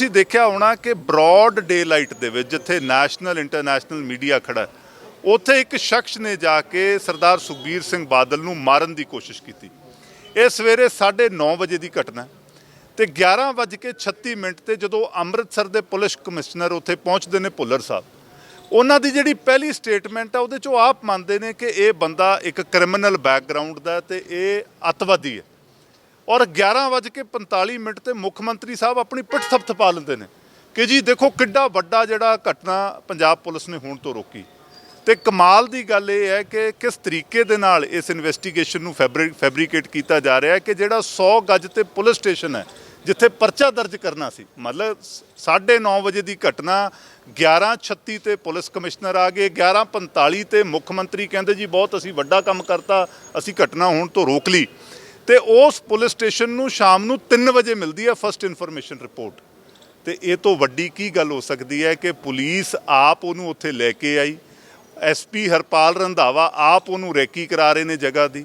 ਤੁਸੀਂ ਦੇਖਿਆ ਹੋਣਾ ਕਿ ਬ੍ਰੌਡ ਡੇ ਲਾਈਟ ਦੇ ਵਿੱਚ ਜਿੱਥੇ ਨੈਸ਼ਨਲ ਇੰਟਰਨੈਸ਼ਨਲ ਮੀਡੀਆ ਖੜਾ ਉੱਥੇ ਇੱਕ ਸ਼ਖਸ ਨੇ ਜਾ ਕੇ ਸਰਦਾਰ ਸੁਖਬੀਰ ਸਿੰਘ ਬਾਦਲ ਨੂੰ ਮਾਰਨ ਦੀ ਕੋਸ਼ਿਸ਼ ਕੀਤੀ। ਇਹ ਸਵੇਰੇ 9:30 ਵਜੇ ਦੀ ਘਟਨਾ ਹੈ ਤੇ 11:36 ਮਿੰਟ ਤੇ ਜਦੋਂ ਅੰਮ੍ਰਿਤਸਰ ਦੇ ਪੁਲਿਸ ਕਮਿਸ਼ਨਰ ਉੱਥੇ ਪਹੁੰਚਦੇ ਨੇ ਭੁੱਲਰ ਸਾਹਿਬ, ਉਹਨਾਂ ਦੀ ਜਿਹੜੀ ਪਹਿਲੀ ਸਟੇਟਮੈਂਟ ਆ, ਉਹਦੇ ਚੋਂ ਆਪ ਮੰਨਦੇ ਨੇ ਕਿ ਇਹ ਬੰਦਾ ਇੱਕ ਕ੍ਰਿਮੀਨਲ ਬੈਕਗ੍ਰਾਉਂਡ ਦਾ ਹੈ ਤੇ ਇਹ ਅੱਤਵਾਦੀ ਹੈ। ਔਰ 11:45 ਮਿੰਟ ਤੇ ਮੁੱਖ ਮੰਤਰੀ ਸਾਹਿਬ ਆਪਣੀ ਪਿੱਠ ਥਪਥਪਾ ਲੈਂਦੇ ਨੇ ਕਿ ਜੀ ਦੇਖੋ ਕਿੱਡਾ ਵੱਡਾ ਜਿਹੜਾ ਘਟਨਾ ਪੰਜਾਬ ਪੁਲਿਸ ਨੇ ਹੋਣ ਤੋਂ ਰੋਕੀ। ਤੇ ਕਮਾਲ ਦੀ ਗੱਲ ਇਹ ਹੈ ਕਿ ਕਿਸ ਤਰੀਕੇ ਦੇ ਨਾਲ ਇਸ ਇਨਵੈਸਟੀਗੇਸ਼ਨ ਨੂੰ ਫੈਬਰਿਕ ਫੈਬਰੀਕੇਟ ਕੀਤਾ ਜਾ ਰਿਹਾ ਹੈ ਕਿ ਜਿਹੜਾ 100 ਗੱਜ ਤੇ ਪੁਲਿਸ ਸਟੇਸ਼ਨ ਹੈ, ਜਿੱਥੇ ਪਰਚਾ ਦਰਜ ਕਰਨਾ ਸੀ। ਮਤਲਬ 9:30 ਵਜੇ ਦੀ ਘਟਨਾ 11:36 ਤੇ ਪੁਲਿਸ ਕਮਿਸ਼ਨਰ ਆ ਗਏ 11:45 ਤੇ ਮੁੱਖ ਮੰਤਰੀ ਕਹਿੰਦੇ ਜੀ ਬਹੁਤ ਅਸੀਂ ਵੱਡਾ ਕੰਮ ਕਰਤਾ, ਅਸੀਂ ਘਟਨਾ ਹੋਣ ਤੋਂ ਰੋਕ ਲਈ। ਤੇ ਉਸ ਪੁਲਿਸ ਸਟੇਸ਼ਨ ਨੂੰ ਸ਼ਾਮ ਨੂੰ 3 ਵਜੇ ਮਿਲਦੀ ਹੈ ਫਸਟ ਇਨਫੋਰਮੇਸ਼ਨ ਰਿਪੋਰਟ ਤੇ ਇਹ ਤੋਂ ਵੱਡੀ ਕੀ ਗੱਲ ਹੋ ਸਕਦੀ ਹੈ ਕਿ ਪੁਲਿਸ ਆਪ ਉਹਨੂੰ ਉੱਥੇ ਲੈ ਕੇ ਆਈ। ਐਸਪੀ ਹਰਪਾਲ ਰੰਧਾਵਾ ਆਪ ਉਹਨੂੰ ਰੈਕੀ ਕਰਾ ਰਹੇ ਨੇ ਜਗ੍ਹਾ ਦੀ।